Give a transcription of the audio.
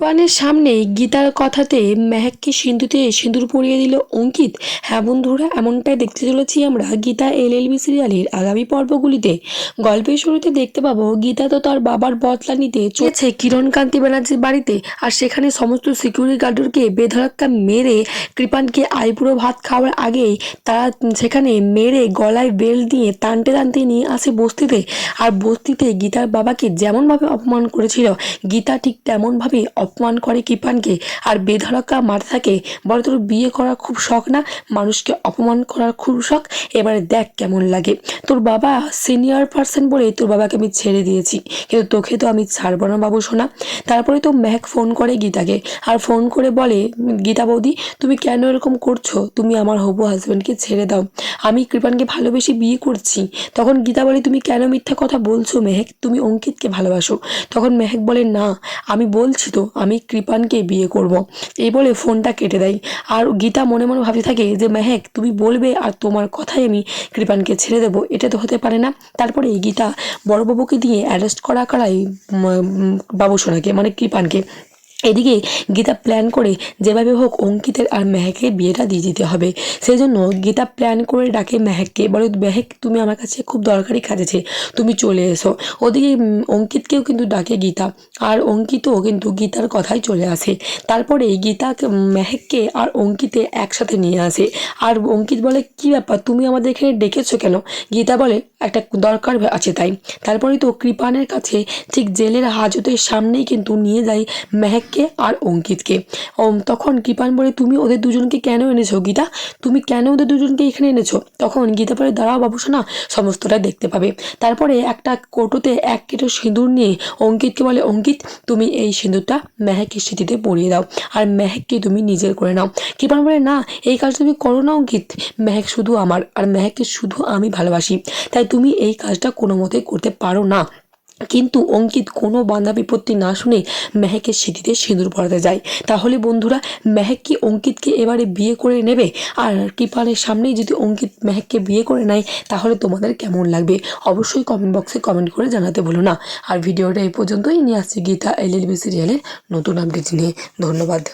পানের সামনে গীতার কথাতে মেহেককে সিন্ধুতে সিঁদুর পরিয়ে দিল অঙ্কিত। হ্যাঁ বন্ধুরা, এমনটাই দেখতে চলেছি আমরা গীতা এল এল বি সিরিয়ালের আগামী পর্বগুলিতে। গল্পের শুরুতে দেখতে পাবো গীতা তো তার বাবার বদলা নিতে চলেছে কিরণকান্তি ব্যানার্জির বাড়িতে। আর সেখানে সমস্ত সিকিউরিটি গার্ডকে বেধড়াক্কা মেরে কৃপানকে আইপুরো ভাত খাওয়ার আগেই তারা সেখানে মেরে গলায় বেল্ট দিয়ে টানতে টানতে নিয়ে আসে বস্তিতে। আর বস্তিতে গীতার বাবাকে যেমনভাবে অপমান করেছিল, গীতা ঠিক তেমনভাবে অপমান করে কৃপানকে। আর বেধড়কা মারতে থাকে, বলে তোর বিয়ে করার খুব শখ না? মানুষকে অপমান করার খুব শখ? এবারে দেখ কেমন লাগে। তোর বাবা সিনিয়র পার্সন বলে তোর বাবাকে আমি ছেড়ে দিয়েছি। কিন্তু তোকে তো আমি ছাড়বো না বাবু শোনা তারপরে তো ম্যাক ফোন করে গীতাকে। আর ফোন করে বলে, গীতা বৌদি, তুমি কেন এরকম করছ? তুমি আমার হবু হাজব্যান্ডকে ছেড়ে দাও। আমি কৃপানকে ভালোবেসে বিয়ে করছি। তখন গীতা বলে, তুমি কেন মিথ্যা কথা বলছো মেহেক তুমি অঙ্কিতকে ভালোবাসো। তখন মেহেক বলে, না, আমি বলছি তো, আমি কৃপানকে বিয়ে করব। এই বলে ফোনটা কেটে দেয়। আর গীতা মনে মনে ভাবতে থাকে যে মেহেক তুমি বলবে আর তোমার কথাই আমি কৃপানকে ছেড়ে দেবো। এটা তো হতে পারে না। তারপরে এই গীতা বড়বাবুকে দিয়ে অ্যারেস্ট করা করাই বাবুসোনাকে মানে কৃপানকে। এদিকে গীতা প্ল্যান করে যেভাবে হোক অঙ্কিতের আর মেহেকের বিয়েটা দিয়ে দিতে হবে। সেই জন্য গীতা প্ল্যান করে ডাকে মেহেককে, বলে, মেহেক, তুমি আমার কাছে খুব দরকারি কাজ আছে, তুমি চলে এসো। ওদিকে অঙ্কিতকেও কিন্তু ডাকে গীতা, আর অঙ্কিতও কিন্তু গীতার কথাই চলে আসে। তারপরে গীতা মেহেককে আর অঙ্কিতে একসাথে নিয়ে আসে। আর অঙ্কিত বলে, কি ব্যাপার, তুমি আমাদের এখানে ডেকেছো কেন? গীতা বলে, একটা দরকার আছে তাই। তারপরে তো কৃপানের কাছে ঠিক জেলের হাজতের সামনেই কিন্তু নিয়ে যায় মেহেককে আর অঙ্কিতকে। তখন কৃপান বলে, তুমি ওদের দুজনকে কেন এনেছো, গীতা? তুমি কেন ওদের দুজনকে এখানে এনেছো? তখন গীতা বলে, দাঁড়াও বাবু শোনা সমস্তটা দেখতে পাবে। তারপরে একটা কোটোতে এক কেটো সিঁদুর নিয়ে অঙ্কিতকে বলে, অঙ্কিত, তুমি এই সিঁদুরটা মেহেকের স্মৃতিতে পরিয়ে দাও, আর মেহেককে তুমি নিজের করে নাও। কৃপান বলে, না, এই কাজ তুমি করো না, অঙ্কিত। মেহেক শুধু আমার, আর মেহেককে শুধু আমি ভালোবাসি। তাই তুমি এই কাজটা কোনো মতেই করতে পারো না। কিন্তু অঙ্কিত কোনো বাধা বিপত্তি না শুনে মেহেকের স্মৃতিতে সিঁদুর পরাতে যায়। তাহলে বন্ধুরা, মেহেক কি অঙ্কিতকে এবারে বিয়ে করে নেবে? আর কৃপালের সামনেই যদি অঙ্কিত মেহেককে বিয়ে করে নেয়, তাহলে তোমাদের কেমন লাগবে? অবশ্যই কমেন্ট বক্সে কমেন্ট করে জানাতে ভুলো না। আর ভিডিওটা এই পর্যন্তই। নিয়ে আসছে গীতা এল সিরিয়ালের নতুন আপডেট নিয়ে। ধন্যবাদ।